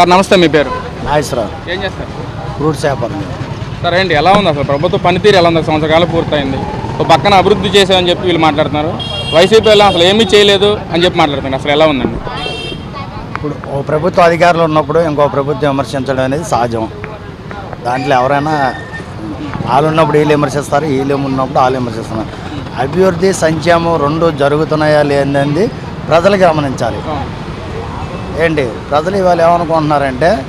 Sir నమస్తే మీ పేరు? నాగేశ్వరరావు. ఏం చేస్తారు ఫ్రూట్స్ వ్యాపారం సరే ఏంటి ఎలా ఉంది అసలు? ప్రభుత్వ పనితీరు ఎలా ఉంది? సంవత్సరాలు పూర్తయింది. ఒక పక్కన అభివృద్ధి చేసామని చెప్పి వీళ్ళు మాట్లాడుతున్నారు. వైసీపీ వాళ్ళు అసలు ఏమీ చేయలేదు అని చెప్పి మాట్లాడుతున్నారు. అసలు ఎలా ఉందండి? ఇప్పుడు ఓ ప్రభుత్వ అధికారులు ఉన్నప్పుడు ఇంకో ప్రభుత్వం విమర్శించడం అనేది సహజం. దాంట్లో ఎవరైనా వాళ్ళు ఉన్నప్పుడు వీళ్ళు విమర్శిస్తారు వీళ్ళు ఉన్నప్పుడు వాళ్ళు విమర్శిస్తున్నారు. అభివృద్ధి సంక్షేమం రెండు జరుగుతున్నాయా లేనిది ప్రజలు గమనించాలి. ఏంటి? ప్రజలు ఇవాళ ఏమనుకుంటున్నారంటే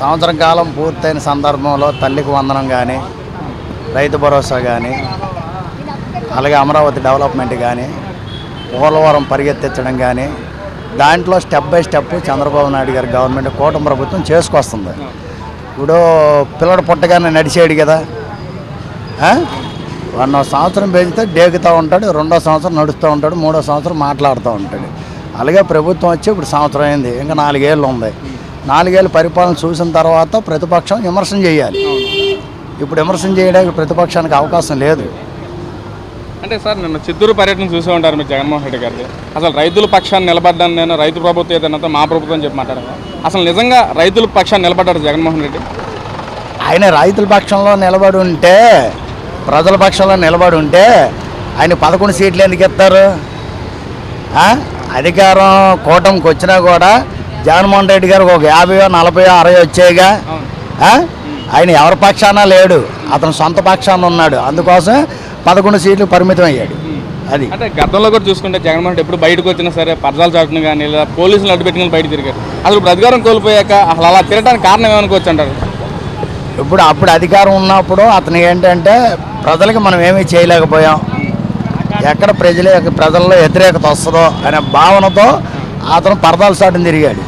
సంవత్సరం కాలం పూర్తయిన సందర్భంలో తల్లికి వందనం కానీ రైతు భరోసా కానీ అలాగే అమరావతి డెవలప్మెంట్ కానీ పోలవరం పరిగెత్తించడం కానీ దాంట్లో step by step Chandrababu Naidu గారి గవర్నమెంట్ కూటమి ప్రభుత్వం చేసుకొస్తుంది. ఇప్పుడు పిల్లడు పుట్టగానే నడిచేయడు కదా. ఆ? సంవత్సరం పెంచితే డేగుతూ ఉంటాడు రెండో సంవత్సరం నడుస్తూ ఉంటాడు మూడో సంవత్సరం మాట్లాడుతూ ఉంటాడు. అలాగే ప్రభుత్వం వచ్చి ఇప్పుడు సంవత్సరం అయింది ఇంకా నాలుగేళ్ళు ఉంది. నాలుగేళ్ళు పరిపాలన చూసిన తర్వాత ప్రతిపక్షం విమర్శన చేయాలి. ఇప్పుడు విమర్శన చేయడానికి ప్రతిపక్షానికి అవకాశం లేదు. అంటే సార్ నిన్న చిత్తూరు పర్యటన చూసే ఉంటారు మీరు జగన్మోహన్ రెడ్డి గారిది. అసలు రైతుల పక్షాన్ని నిలబడ్డాను నేను రైతు ప్రభుత్వం ఏదైనా మా ప్రభుత్వం అని చెప్పి మాట్లాడారు? అసలు నిజంగా రైతుల పక్షాన్ని నిలబడ్డారు జగన్మోహన్ రెడ్డి? ఆయన రైతుల పక్షంలో నిలబడి ఉంటే ప్రజల పక్షంలో నిలబడి ఉంటే ఆయన పదకొండు సీట్లు ఎందుకు ఇస్తారు? అధికారం కూటమికి వచ్చినా కూడా జగన్మోహన్ రెడ్డి గారికి ఒక యాభై నలభై అరవై వచ్చాయిగా? ఆయన ఎవరి పక్షాన లేడు. అతను సొంత పక్షాన ఉన్నాడు. అందుకోసం పదకొండు సీట్లు పరిమితం అయ్యాడు అది. అంటే గతంలో కూడా చూసుకుంటే జగన్మోహన్ రెడ్డి ఎప్పుడు బయటకు వచ్చినా సరే పరదాలు చాటును కానీ లేదా పోలీసులు అడ్డు పెట్టుకుని బయట తిరిగారు. అసలు ఇప్పుడు అధికారం కోల్పోయాక అసలు అలా తిరగడానికి కారణం ఏమనుకోవచ్చు అంటారు? ఇప్పుడు అప్పుడు అధికారం ఉన్నప్పుడు అతను ఏంటంటే ప్రజలకు మనం ఏమీ చేయలేకపోయాం. ఎక్కడ ప్రజల ప్రజల్లో వ్యతిరేకత వస్తుందో అనే భావనతో అతను పరదాల సాటును తిరిగాడు.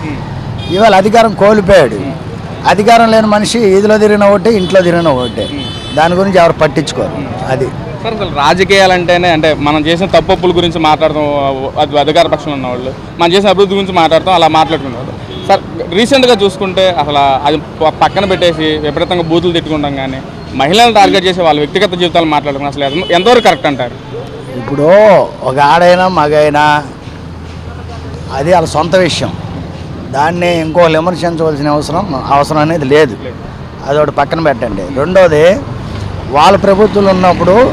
ఇవాళ అధికారం కోల్పోయాడు. అధికారం లేని మనిషి ఈదిలో తిరిగిన ఒకటి ఇంట్లో తిరిగిన ఒకటి దాని గురించి ఎవరు పట్టించుకోరు. అది. సార్ అసలు రాజకీయాలంటేనే అంటే మనం చేసిన తప్పుల గురించి మాట్లాడతాం అధికార పక్షంలో ఉన్నవాళ్ళు. మనం చేసిన అభివృద్ధి గురించి మాట్లాడతాం అలా మాట్లాడుకున్నారు సార్ రీసెంట్గా చూసుకుంటే అసలు అది పక్కన పెట్టేసి విపరీతంగా బూతులు తిట్టుకుంటాం కానీ మహిళలను టార్గెట్ చేసి వాళ్ళ వ్యక్తిగత జీవితాలు మాట్లాడుకున్నాం అసలు ఎంతవరకు కరెక్ట్ అంటారు? ఇప్పుడు ఒక ఆడైనా మగైనా అది వాళ్ళ సొంత విషయం. దాన్ని ఇంకో విమర్శించవలసిన అవసరం అవసరం అనేది లేదు. అది ఒకటి పక్కన పెట్టండి. రెండోది వాళ్ళ ప్రభుత్వాలు ఉన్నప్పుడు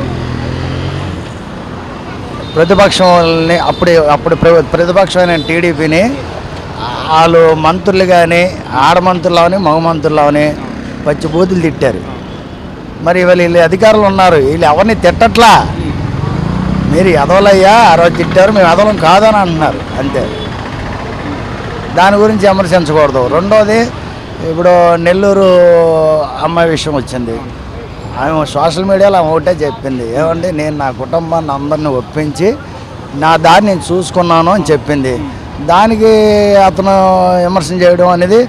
ప్రతిపక్షంని అప్పుడు అప్పుడు ప్ర- ప్రతిపక్షమైన టీడీపీని వాళ్ళు మంత్రులు కానీ ఆడమంత్రులు అవని మగ మంత్రులు అవని పచ్చి బూతులు తిట్టారు. మరి వీళ్ళు వీళ్ళు అధికారులు ఉన్నారు. వీళ్ళు ఎవరిని తిట్టట్లా? మీరు ఎదవలయ్యా ఆ రోజు తిట్టారు మేము ఎదవలం కాదని అంటున్నారు అంతే. దాని గురించి విమర్శించకూడదు. రెండోది ఇప్పుడు నెల్లూరు అమ్మాయి విషయం వచ్చింది. ఆమె సోషల్ మీడియాలో ఆమె ఒకటే చెప్పింది. ఏమంటే నేను నా కుటుంబాన్ని అందరిని ఒప్పించి నా దారి నేను చూసుకున్నాను అని చెప్పింది. దానికి అతను విమర్శన చేయడం అనేది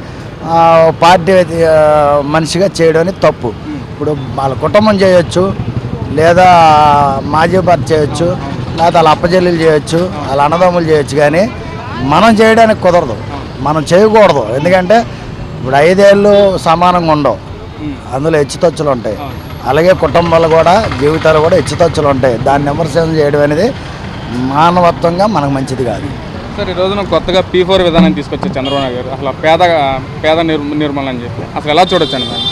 పార్టీ మనిషిగా చేయడం అనేది తప్పు. ఇప్పుడు వాళ్ళ కుటుంబం చేయొచ్చు. లేదా మాజీ భర్త చేయొచ్చు లేదా వాళ్ళ అప్పచెల్లెలు చేయొచ్చు వాళ్ళ అన్నదమ్ములు చేయొచ్చు కానీ మనం చేయడానికి కుదరదు. మనం చేయకూడదు. ఎందుకంటే ఇప్పుడు ఐదేళ్ళు సమానంగా ఉండవు. అందులో హెచ్చుతచ్చులు ఉంటాయి. అలాగే కుటుంబాలు కూడా జీవితాలు కూడా హెచ్చుతచ్చులు ఉంటాయి. దాన్ని విమర్శనం చేయడం అనేది మానవత్వంగా మనకు మంచిది కాదు. సార్ ఈ రోజున కొత్తగా పీ ఫోర్ విధానం తీసుకొచ్చారు చంద్రబాబు నాయుడు గారు. అసలు పేద పేద నిర్మూలన అని చెప్పి. అసలు ఎలా చూడొచ్చండి దాన్ని?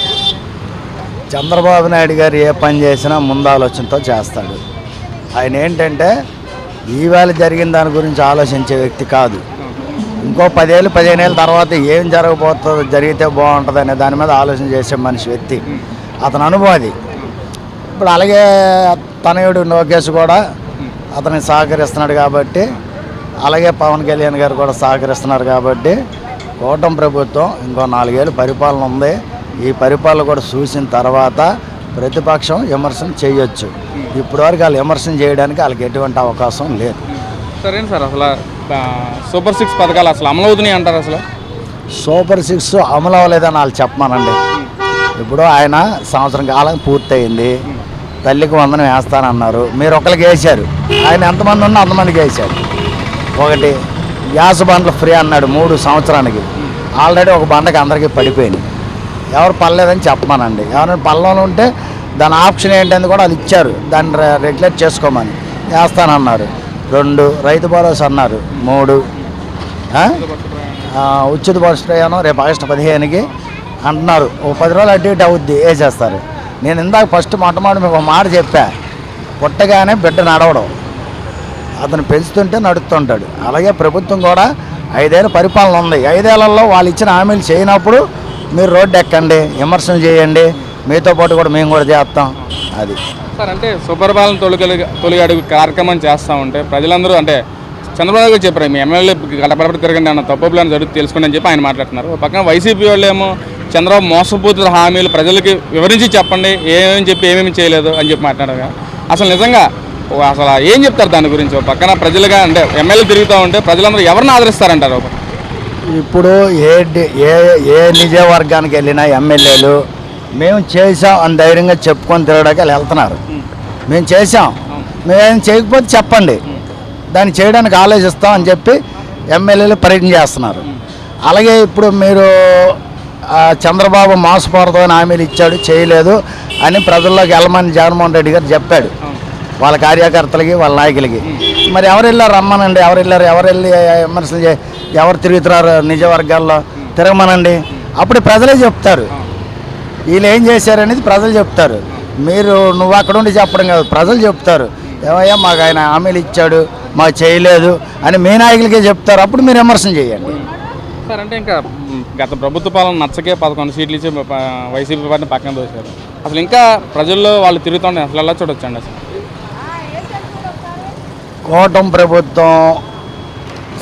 చంద్రబాబు నాయుడు గారు ఏ పని చేసినా ముందాలోచనతో చేస్తాడు. ఆయన ఏంటంటే ఈవేళ జరిగిన దాని గురించి ఆలోచించే వ్యక్తి కాదు. ఇంకో పదేళ్ళు పదిహేను ఏళ్ళ తర్వాత ఏం జరగబోతుందో జరిగితే బాగుంటుంది అనే దాని మీద ఆలోచన చేసే మనిషి వ్యక్తి. అతని అనుభవం అది. ఇప్పుడు అలాగే తనయుడు లోకేష్ కూడా అతనికి సహకరిస్తున్నాడు కాబట్టి అలాగే పవన్ కళ్యాణ్ గారు కూడా సహకరిస్తున్నారు కాబట్టి కూటమి ప్రభుత్వం ఇంకో నాలుగేళ్ళు పరిపాలన ఉంది. ఈ పరిపాలన కూడా చూసిన తర్వాత ప్రతిపక్షం విమర్శన చేయొచ్చు. ఇప్పటివరకు వాళ్ళు విమర్శన చేయడానికి వాళ్ళకి ఎటువంటి అవకాశం లేదు. సరేంటి సార్ అసలు సూపర్ సిక్స్ పథకాలు అసలు అమలు అవుతున్నాయి అంటారు అసలు? సూపర్ సిక్స్ అమలు అవ్వలేదని వాళ్ళు చెప్పమానండి. ఇప్పుడు ఆయన సంవత్సరం కాలం పూర్తయింది. తల్లికి వందనం వేస్తానన్నారు. మీరు ఒకరికి వేశారు. ఆయన ఎంతమంది ఉన్నా అంతమందికి వేశారు. ఒకటి గ్యాస్ బండ్లు ఫ్రీ అన్నాడు మూడు సంవత్సరానికి. ఆల్రెడీ ఒక బండకి అందరికీ పడిపోయినాయి ఎవరు పర్లేదని చెప్పమానండి. ఎవరైనా పల్లంలో ఉంటే దాని ఆప్షన్ ఏంటని కూడా వాళ్ళు ఇచ్చారు. దాన్ని రెగ్యులేట్ చేసుకోమని. వేస్తానన్నారు. రెండు రైతు భరోసా అన్నారు. మూడు ఉచిత బస్ ప్రయాణం రేపు ఆగస్టు పదిహేనుకి అంటున్నారు. ఓ పది రోజులు అటు ఇటు అవుద్ది వేసేస్తారు. నేను ఇందాక ఫస్ట్ మొట్టమొదటి మీకు ఒక మాట చెప్పా. పుట్టగానే బిడ్డ నడవడం. అతను పెంచుతుంటే నడుస్తుంటాడు అలాగే ప్రభుత్వం కూడా ఐదేళ్ళ పరిపాలన ఉంది. ఐదేళ్ళలో వాళ్ళు ఇచ్చిన హామీలు చేయనప్పుడు మీరు రోడ్డు ఎక్కండి విమర్శలు చేయండి మీతో పాటు కూడా మేము కూడా చేస్తాం. అది. సార్ అంటే సుపరిపాలన తొలి తొలి అడుగు కార్యక్రమం చేస్తూ ఉంటే ప్రజలందరూ అంటే చంద్రబాబు గారు చెప్పారు మీ ఎమ్మెల్యే గడపడపడి తిరగండి అన్న తప్పు ప్లాన్ జరుగుతుంది తెలుసుకోండి అని చెప్పి ఆయన మాట్లాడుతున్నారు. ఒక పక్కన వైసీపీ వాళ్ళు ఏమో చంద్రబాబు మోసపూరిత హామీలు ప్రజలకి వివరించి చెప్పండి ఏమేమి చెప్పి ఏమేమి చేయలేదు అని చెప్పి మాట్లాడారు అసలు నిజంగా అసలు ఏం చెప్తారు దాని గురించి? పక్కన ప్రజలుగా అంటే ఎమ్మెల్యే తిరుగుతూ ఉంటే ప్రజలందరూ ఎవరిని ఆదరిస్తారంటారు? ఒక ఇప్పుడు ఏ ఏ ఏ నిజవర్గానికి వెళ్ళినా ఎమ్మెల్యేలు మేము చేసాం అని ధైర్యంగా చెప్పుకొని తిరగడానికి వాళ్ళు వెళ్తున్నారు. మేము చేసాం మేము చేయకపోతే చెప్పండి. దాన్ని చేయడానికి ఆలోచిస్తాం అని చెప్పి ఎమ్మెల్యేలు ప్రయత్నం చేస్తున్నారు. అలాగే ఇప్పుడు మీరు చంద్రబాబు చంద్రబాబు అని హామీలు ఇచ్చాడు చేయలేదు అని ప్రజల్లోకి వెళ్ళమని జగన్మోహన్ రెడ్డి గారు చెప్పాడు. వాళ్ళ కార్యకర్తలకి వాళ్ళ నాయకులకి. మరి ఎవరు వెళ్ళారు రమ్మనండి? ఎవరు వెళ్ళారు ఎవరు వెళ్ళి విమర్శలు ఎవరు తిరుగుతున్నారు నిజ వర్గాల్లో తిరగమనండి. అప్పుడు ప్రజలే చెప్తారు. వీళ్ళు ఏం చేశారనేది ప్రజలు చెప్తారు. మీరు నువ్వు అక్కడ ఉండి చెప్పడం కాదు ప్రజలు చెప్తారు. ఏమయ్యా మాకు ఆయన హామీలు ఇచ్చాడు మాకు చేయలేదు అని మీ నాయకులకే చెప్తారు. అప్పుడు మీరు విమర్శన చేయండి. సార్ అంటే ఇంకా గత ప్రభుత్వ పాలన నచ్చకే పదకొండు సీట్లు ఇచ్చి వైసీపీ పార్టీని పక్కన దోశారు అసలు ఇంకా ప్రజల్లో వాళ్ళు తిరుగుతుండే అసలు ఎలా చూడొచ్చండి అసలు? కూటమి ప్రభుత్వం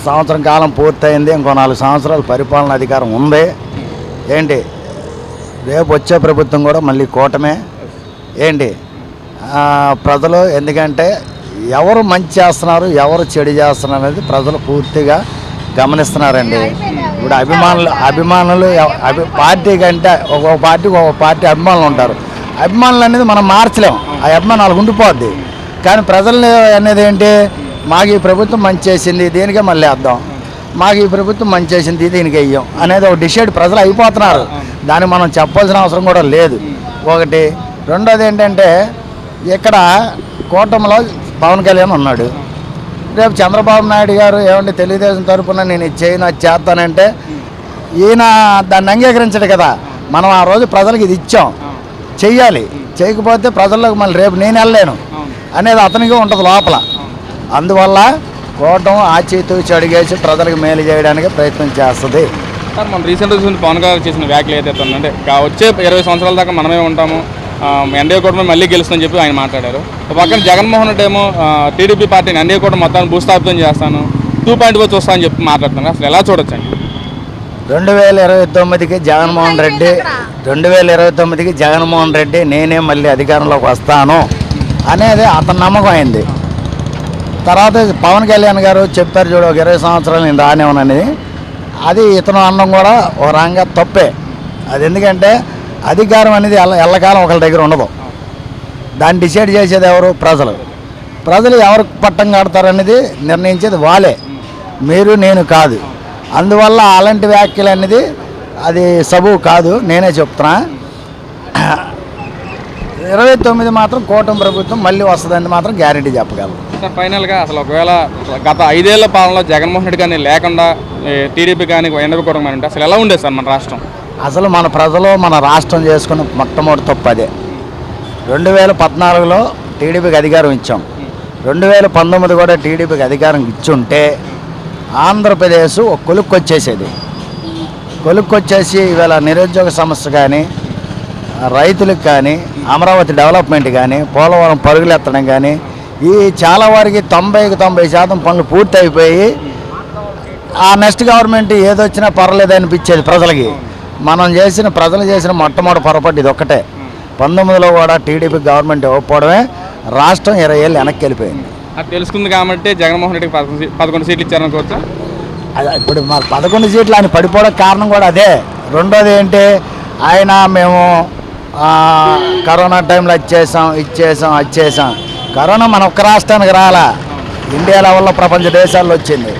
సంవత్సరం కాలం పూర్తయింది. ఇంకో నాలుగు సంవత్సరాలు పరిపాలన అధికారం ఉంది. ఏంటి? రేపు వచ్చే ప్రభుత్వం కూడా మళ్ళీ కూటమే. ఏంటి? ప్రజలు ఎందుకంటే ఎవరు మంచి చేస్తున్నారు ఎవరు చెడు చేస్తున్నారు అనేది ప్రజలు పూర్తిగా గమనిస్తున్నారండి. ఇప్పుడు అభిమానులు అభిమానులు అభి పార్టీ కంటే ఒక్కొక్క పార్టీకి ఒక్కొక్క పార్టీ అభిమానులు ఉంటారు. అభిమానులు అనేది మనం మార్చలేం. ఆ అభిమానాలు ఉండిపోద్ది. కానీ ప్రజల్ని అనేది ఏంటి? మాకు ఈ ప్రభుత్వం మంచి చేసింది దీనికే మళ్ళీ వేద్దాం మాకు ఈ ప్రభుత్వం మంచి చేసింది దీనికి వెయ్యం అనేది ఒక డిసైడ్ ప్రజలు అయిపోతున్నారు. దాన్ని మనం చెప్పాల్సిన అవసరం కూడా లేదు. ఒకటి. రెండోది ఏంటంటే ఇక్కడ కూటమిలో పవన్ కళ్యాణ్ ఉన్నాడు. రేపు చంద్రబాబు నాయుడు గారు ఏమంటే తెలుగుదేశం తరఫున నేను ఇది చేయను అది చేస్తానంటే ఈయన దాన్ని అంగీకరించడు కదా. మనం ఆ రోజు ప్రజలకు ఇది ఇచ్చాం. చెయ్యాలి. చేయకపోతే ప్రజల్లోకి మళ్ళీ రేపు నేను వెళ్ళలేను. అనేది అతనికి ఉంటుంది లోపల. అందువల్ల కూటం ఆచితూచి అడిగేసి ప్రజలకు మేలు చేయడానికి ప్రయత్నం చేస్తుంది. సార్ మనం రీసెంట్గా చూసిన పవన్ గారు చేసిన వ్యాఖ్యలు ఏదైతే ఉందంటే గా- వచ్చే ఇరవై సంవత్సరాల దాకా మనమే ఉంటాము ఎన్డీఏ కూటమి మళ్ళీ గెలుస్తుందని చెప్పి ఆయన మాట్లాడారు. పక్కన జగన్మోహన్ రెడ్డి ఏమో టీడీపీ పార్టీని ఎన్డీఏ కూటమి మొత్తాన్ని భూస్థాపితం చేస్తాను టూ పాయింట్ ఫోర్ చూస్తా అని చెప్పి మాట్లాడుతున్నారు. అసలు ఎలా చూడొచ్చండి? రెండు వేల ఇరవై తొమ్మిదికి జగన్మోహన్ రెడ్డి రెండు వేల ఇరవై తొమ్మిదికి జగన్మోహన్ రెడ్డి నేనే మళ్ళీ అధికారంలోకి వస్తాను. అనేది అతని నమ్మకం అయింది. తర్వాత పవన్ కళ్యాణ్ గారు చెప్పారు చూడు ఒక ఇరవై సంవత్సరాలు నేను రానివ్వనని అది ఇతను అనడం కూడా ఒక రంగా తప్పే. అది ఎందుకంటే అధికారం అనేది ఎల్ల ఎల్లకాలం ఒకరి దగ్గర ఉండదు. దాన్ని డిసైడ్ చేసేది ఎవరు? ప్రజలు. ప్రజలు ఎవరు పట్టం కడతారనేది నిర్ణయించేది వాళ్ళే. మీరు నేను కాదు. అందువల్ల అలాంటి వ్యాఖ్యలు అనేది అది సబు కాదు నేనే చెప్తున్నా. ఇరవై తొమ్మిది మాత్రం కూటమి ప్రభుత్వం మళ్ళీ వస్తుందని మాత్రం గ్యారంటీ చెప్పగలను సార్ ఫైనల్గా అసలు ఒకవేళ గత ఐదేళ్ళ పాలనలో జగన్మోహన్ రెడ్డి కానీ లేకుండా టీడీపీ కానీ ఎన్డీపీ కానీ ఉంటే అసలు ఎలా ఉండేది సార్ మన రాష్ట్రం? అసలు మన ప్రజలు మన రాష్ట్రం చేసుకున్న మొట్టమొదటి తప్పు అదే. రెండు వేల పద్నాలుగులో టీడీపీకి అధికారం ఇచ్చాం. రెండు వేల పంతొమ్మిది కూడా టీడీపీకి అధికారం ఇచ్చుంటే ఆంధ్రప్రదేశ్ ఒక కొలుక్కు వచ్చేసేది కొలుక్కు వచ్చేసి ఇవాళ నిరుద్యోగ సమస్య కానీ రైతులకు కానీ అమరావతి డెవలప్మెంట్ కానీ పోలవరం పరుగులెత్తడం కానీ ఈ చాలా వారికి తొంభైకి తొంభై శాతం పనులు పూర్తి అయిపోయి ఆ నెక్స్ట్ గవర్నమెంట్ ఏదొచ్చినా పర్లేదు అనిపించేది ప్రజలకి. మనం చేసిన ప్రజలు చేసిన మొట్టమొదటి పొరపాటు ఇది ఒక్కటే. పంతొమ్మిదిలో కూడా టీడీపీ గవర్నమెంట్ ఇవ్వకపోవడమే రాష్ట్రం ఇరవై ఏళ్ళు వెనక్కి వెళ్ళిపోయింది. అది తెలుసుకుంది కాబట్టి జగన్మోహన్ రెడ్డికి పదకొండు పదకొండు సీట్లు ఇచ్చారనుకోవచ్చా అది ఇప్పుడు మా పదకొండు సీట్లు ఆయన పడిపోవడానికి కారణం కూడా అదే. రెండోది ఏంటి? ఆయన మేము కరోనా టైంలో ఇచ్చేసాం ఇచ్చేసాం వచ్చేసాం కరోనా మన ఒక్క రాష్ట్రానికి రాలా. ఇండియా లెవెల్లో ప్రపంచ దేశాల్లో వచ్చింది.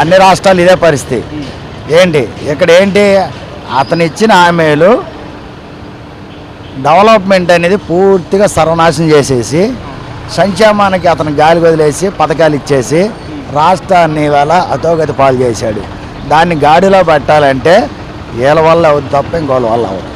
అన్ని రాష్ట్రాలు ఇదే పరిస్థితి. ఏంటి? ఇక్కడ ఏంటి? అతను ఇచ్చిన హామీలు డెవలప్మెంట్ అనేది పూర్తిగా సర్వనాశనం చేసేసి సంక్షేమానికి అతను గాలి వదిలేసి పథకాలు ఇచ్చేసి రాష్ట్రాన్ని ఇవాళ అధోగతి పాలు చేశాడు. దాన్ని గాడిలో పెట్టాలంటే వీళ్ళ వల్ల అవుతుంది తప్ప ఇంకోళ్ళ వల్ల అవ్వదు.